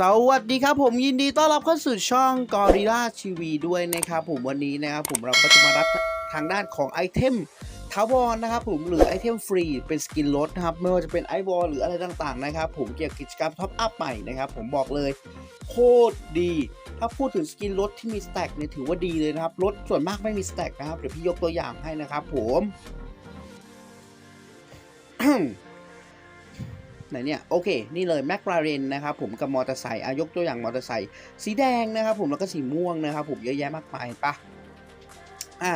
สวัสดีครับผมยินดีต้อนรับเข้าสู่ช่อง Gorilla TV ด้วยนะครับผมวันนี้นะครับผมเราก็จะมารับทางด้านของไอเทมทาวอนนะครับผมหรือไอเทมฟรีเป็นสกินลดนะครับไม่ว่าจะเป็นไอวอลหรืออะไรต่างๆนะครับผมเกี่ยวกับกิจกรรมท็อปอัพใหม่นะครับผมบอกเลยโคตรดี ถ้าพูดถึงสกินลดที่มีสแต็กเนี่ยถือว่าดีเลยนะครับลดส่วนมากไม่มีสแต็กนะครับเดี๋ยวพี่ยกตัวอย่างให้นะครับผม ไหนเนี่ยโอเค นี่เลยแม c ลาเรนนะครับผมกับมอเตอร์ไซค์อายกตัวอย่างมอเตอร์ไซค์สีแดงนะครับผมแล้วก็สีม่วงนะครับผมเยอะแยะมากมายปะอ่า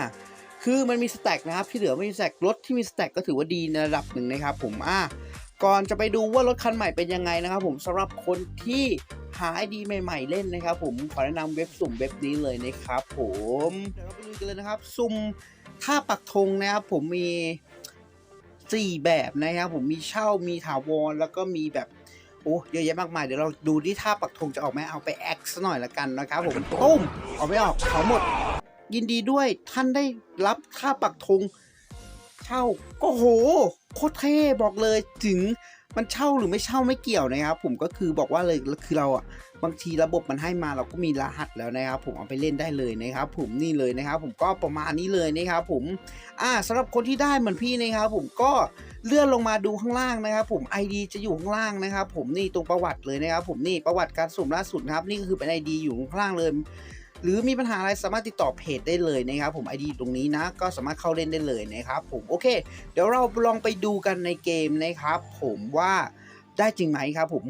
คือมันมีสแต็กนะครับที่เหลือไม่มีสแต็กรถที่มีสแต็กก็ถือว่าดีในระดับหนึ่งนะครับผมอ่าก่อนจะไปดูว่ารถคันใหม่เป็นยังไงนะครับผมสำหรับคนที่หาไอดีใหม่ ๆ เล่นนะครับผมขอแนะนำเว็บสุ่มเว็บนี้เลยนะครับผมเดี๋ยวเราไปดูกันเลยนะครับ สุ่มท่าปักธงนะครับผมมี สี่แบบนะครับผมมีเช่ามีถาวรแล้วก็มีแบบโอ้เยอะแยะมากมายเดี๋ยวเราดูที่ท่าปักธงจะออกไหมเอาไปแอคซะหน่อยละกันนะครับผมตุ้มออกไม่ออกเขาหมด ยินดีด้วยท่านได้รับท่าปักธงเช่าก็โหโคตรเท่บอกเลยถึง มันเช่าหรือไม่เช่าไม่เกี่ยวนะครับ ผมก็คือบอกว่าเลยคือเราอะบางทีระบบมันให้มาเราก็มีรหัสแล้วนะครับ ผมเอาไปเล่นได้เลยนะครับ ผมนี่เลยนะครับ ผมก็ประมาณนี้เลยนะครับ ผมอ่าสำหรับคนที่ได้เหมือนพี่นะครับ ผมก็เลื่อนลงมาดูข้างล่างนะครับ ผม ID จะอยู่ข้างล่างนะครับ ผมนี่ตรงประวัติเลยนะครับ ผมนี่ประวัติการสุ่มล่าสุดนะครับ นี่ก็คือเป็น ID อยู่ข้างล่างเลย หรือมีปัญหาอะไรสามารถติดต่อเพจได้เลยนะครับผม ID ตรงนี้นะก็สามารถเข้าเล่นได้เลยนะครับผมโอเค เดี๋ยวเราลองไปดูกันในเกมนะครับผมว่าได้จริงไหมครับผม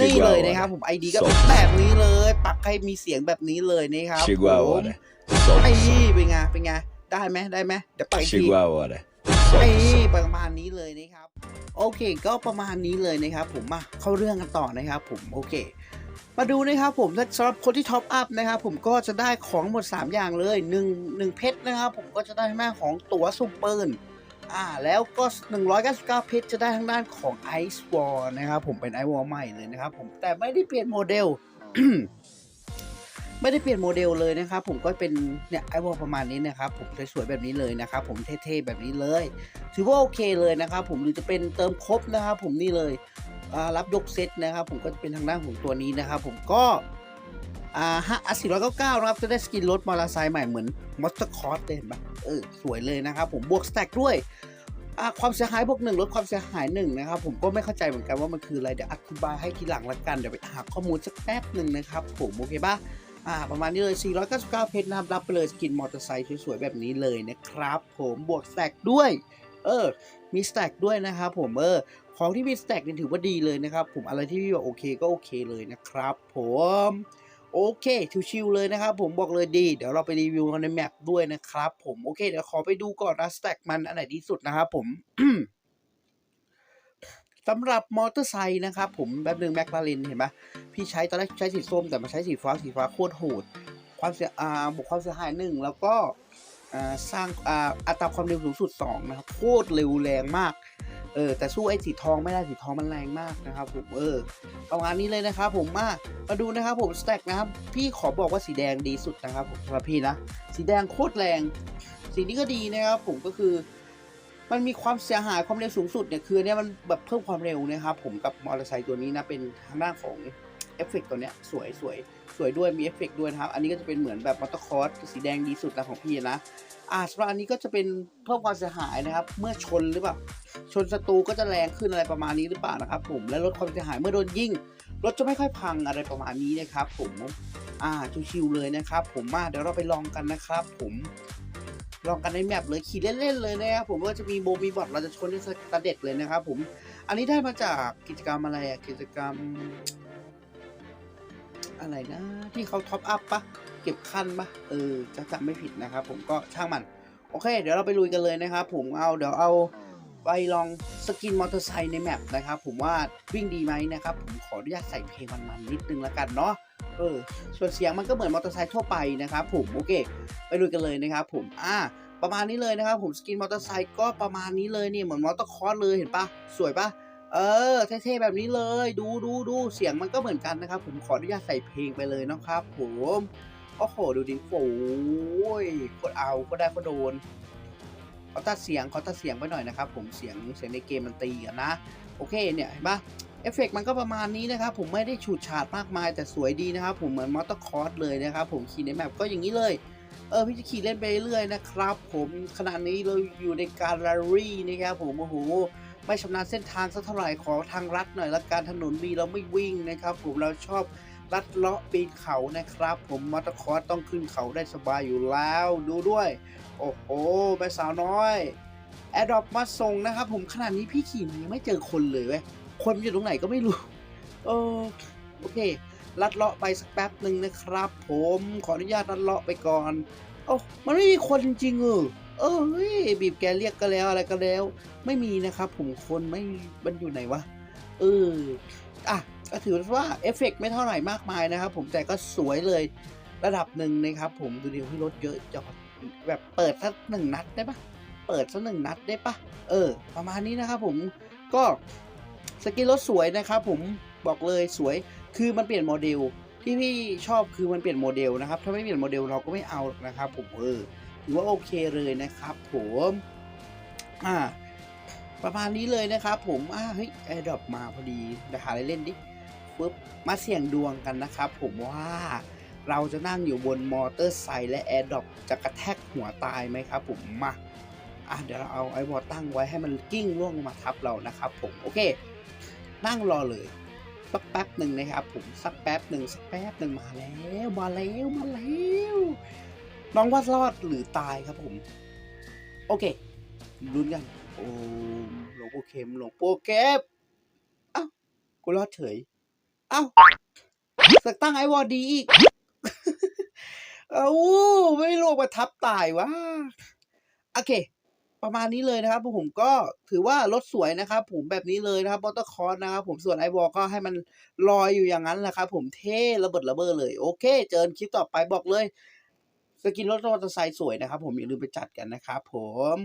นี่เลยนะครับผม ID ก็แบบนี้เลย ปักให้มีเสียงแบบนี้เลยนะครับผม Chihuahua. ไอ้ Solta. เป็นไงเป็นไงได้ไหมได้ไหมเดี๋ยวไปอีกที Chihuahua. ไอ้ Solta. ประมาณนี้เลยนะครับ โอเค ก็ประมาณนี้เลยนะครับ ผมมาเข้าเรื่องกันต่อนะครับ ผมโอเค มาดูนะครับผมถ้าสำหรับคนที่ท็อปอัพนะครับผมก็จะได้ของหมด 3 อย่างเลย1 1เพชรนะครับผมก็จะได้ทางด้านของตั๋วซุปเปอร์อ่าแล้วก็ 199 เพชรจะได้ทางด้านของ Ice Wall นะครับผมเป็น Ice Wall ใหม่เลยนะครับผมแต่ไม่ได้เปลี่ยนโมเดล ไม่ได้เปลี่ยนโมเดลเลยนะครับผมก็เป็นเนี่ยไอวอลประมาณนี้นะครับผมสวยๆแบบนี้เลยนะครับผมเท่ๆแบบนี้เลย ถือว่าโอเคเลยนะครับผมหรือจะเป็นเติมครบนะครับผมนี่เลย รับยกเซตนะครับ ผมก็จะเป็นทางด้านของตัวนี้นะครับ ผมก็อ่าฮะสี่ร้อยเก้าเก้านะครับ จะได้สกินรถมอเตอร์ไซค์ใหม่เหมือนมอเตอร์คอร์สเห็นปะเออ สวยเลยนะครับ ผมบวกสแต็กด้วยความเสียหายบวกหนึ่งลดความเสียหายหนึ่งนะครับ ผมก็ไม่เข้าใจเหมือนกันว่ามันคืออะไร เดี๋ยวอธิบายให้ทีหลังละกัน เดี๋ยวไปหาข้อมูลสักแป๊บหนึ่งนะครับ ผมโอเคปะอ่าประมาณนี้เลย 499 เพชรนะครับ รับไปเลยสกินมอเตอร์ไซค์สวยๆ แบบนี้เลยนะครับ ผมบวกสแตกด้วย เออ มีสแตกด้วยนะครับผมเออ ของที่มีสแต็กนี่ถือว่าดีเลยนะครับ ผมอะไรที่พี่บอกโอเคก็โอเคเลยนะครับ ผมโอเคชิวๆเลยนะครับ ผมบอกเลยดี เดี๋ยวเราไปรีวิวกันในแมปด้วยนะครับ ผมโอเค เดี๋ยวขอไปดูก่อนนะสแต็กมันอันไหนดีสุดนะครับผมสำหรับมอเตอร์ไซค์นะครับผมแบบหนึ่งแมคลาเรนเห็นปะพี่ใช้ตอนแรกใช้สีส้มแต่มาใช้สีฟ้าสีฟ้าโคตรโหดความเสียอ่าบวกความเสียหายหนึ่งแล้วก็อ่าสร้างอ่าอัตราความเร็วสูงสุด 2 นะครับ โคตรเร็วแรงมาก เออแต่สู้ไอ้สีทองไม่ได้สีทองมันแรงมากนะครับผมเออประมาณนี้เลยนะครับผมมามาดูนะครับผมสแต็กนะครับพี่ขอบอกว่าสีแดงดีสุดนะครับผมสำหรับพี่นะสีแดงโคตรแรง สีนี้ก็ดีนะครับผมก็คือ มันมีความเสียหายความเร็วสูงสุดเนี่ยคือเนี้ยมันแบบเพิ่มความเร็วนะครับผมกับมอเตอร์ไซค์ตัวนี้นะเป็นทางด้านของเอฟเฟกต์ตัวเนี้ยสวยสวยสวยด้วยมีเอฟเฟกต์ด้วยนะครับ อันนี้ก็จะเป็นเหมือนแบบมอเตอร์คอร์สสีแดงดีสุดนะของพี่นะอ่าสำหรับอันนี้ก็จะเป็นเพิ่มความเสียหายนะครับ เมื่อชนหรือเปล่า ชนศัตรูก็จะแรงขึ้นอะไรประมาณนี้หรือเปล่านะครับผมและลดความเสียหายเมื่อโดนยิงรถจะไม่ค่อยพังอะไรประมาณนี้นะครับผมอ่าชิวๆเลยนะครับ ผมมาเดี๋ยวเราไปลองกันนะครับ ผมลองกันในแมปเลยขี่เล่นๆเลยนะครับผมว่าจะมีโบมีบอทเราจะชนที่สเด็ดเลยนะครับ ผม อันนี้ได้มาจากกิจกรรมอะไรอะกิจกรรม อะไรนะ ที่เขาท็อปอัพปะเก็บขั้นปะเออจะจำไม่ผิดนะครับ ผมก็ช่างมัน โอเค เดี๋ยวเราไปลุยกันเลยนะครับ ผมเอาเดี๋ยวเอา ไปลองสกินมอเตอร์ไซค์ในแมปนะครับ ผมว่าวิ่งดีไหมนะครับ ผมขออนุญาตใส่เพลงมันๆนิดนึงแล้วกันเนาะเออส่วนเสียงมันก็เหมือนมอเตอร์ไซค์ทั่วไปนะครับผมโอเค ไปลุยกันเลยนะครับผมอ่าประมาณนี้เลยนะครับผมสกินมอเตอร์ไซค์ก็ประมาณนี้เลยเนี่ยเหมือนมอเตอร์คอร์สเลยเห็นปะสวยปะเออเท่ๆแบบนี้เลย ดูดูดูเสียงมันก็เหมือนกันนะครับ ผมขออนุญาตใส่เพลงไปเลยนะครับ ผมโอ้โหดูดิโอ้ยโคตรเอาโคตรได้โคตรโดน ขอตัดเสียงขอตัดเสียงไปหน่อยนะครับ ผมเสียงเสียงในเกมมันตีกันนะ โอเคเนี่ยเห็นปะเอฟเฟกต์มันก็ประมาณนี้นะครับ ผมไม่ได้ฉูดฉาดมากมายแต่สวยดีนะครับ ผมเหมือนมอเตอร์คอร์สเลยนะครับ ผมขี่ในแมปก็อย่างนี้เลยเออพี่จะขี่เล่นไปเรื่อยนะครับ ผมขณะนี้เราอยู่ในการแรลลี่นะครับผมโอ้โหไม่ชำนาญเส้นทางสักเท่าไหร่ขอทางลัดหน่อยละกันถนนดีเราไม่วิ่งนะครับ ผมเราชอบ ลัดเลาะปีนเขานะครับ ผมมอเตอร์คอร์สต้องขึ้นเขาได้สบายอยู่แล้ว ดูด้วย โอ้โหแม่สาวน้อยแอดดอปมาส่งนะครับ ผมขนาดนี้พี่ขี่ยังไม่เจอคนเลยเว้ยคนมันอยู่ตรงไหนก็ไม่รู้เออโอเค ลัดเลาะไปสักแป๊บหนึ่งนะครับ ผมขออนุญาตลัดเลาะไปก่อนโอ้มันไม่มีคนจริงๆเออเอ้ยบีบแกเรียกก็แล้วอะไรก็แล้ว ไม่มีนะครับ ผมคนไม่มันอยู่ไหนวะเอออะ ก็ถือว่าเอฟเฟกต์ไม่เท่าไหร่มากมายนะครับ ผมแต่ก็สวยเลยระดับหนึ่งนะครับ ผมดูดิที่รถเยอะจอดแบบเปิดสักหนึ่งนัดได้ปะเปิดสักหนึ่งนัดได้ปะเออ ประมาณนี้นะครับผมก็สกินรถสวยนะครับ ผมบอกเลยสวยคือมันเปลี่ยนโมเดลที่พี่ชอบคือมันเปลี่ยนโมเดลนะครับ ถ้าไม่เปลี่ยนโมเดลเราก็ไม่เอานะครับ ผมเออถือว่าโอเคเลยนะครับผมอ่าประมาณนี้เลยนะครับผมอ่าเฮ้ยแอร์ดรอปมาพอดีเดี๋ยวหาอะไรเล่นดิ ปึ๊บมาเสี่ยงดวงกันนะครับ ผมว่าเราจะนั่งอยู่บนมอเตอร์ไซค์และแอร์ดรอปจะกระแทกหัวตายไหมครับผมมาอะเดี๋ยวเราเอาไอ้วอตั้งไว้ให้มันกิ้งล่วงลงมาทับเรานะครับ ผมโอเค นั่งรอเลยสักแป๊บหนึ่งนะครับผมสักแป๊บหนึ่งสักแป๊บหนึ่งมาแล้วมาแล้วมาแล้วน้องว่ารอดหรือตายครับผม โอเคลุ้นกันโอ้หลวงปู่เข็มหลวงปู่เก็บอ้าวกูรอดเฉย อ้าสักตั้งไอวอดีอีก เอ้าไม่โลกประทับตายวะโอเค ประมาณนี้เลยนะครับผมก็ถือว่ารถสวยนะครับ ผมแบบนี้เลยนะครับมอเตอร์คอร์สนะครับ ผมส่วนไอวอก็ให้มันลอยอยู่อย่างนั้นแหละครับ ผมเท่ระเบิดระเบ้อเลย โอเค เจอกันคลิปต่อไปบอกเลยสกินรถมอเตอร์ไซค์สวยนะครับ ผมอย่าลืมไปจัดกันนะครับผม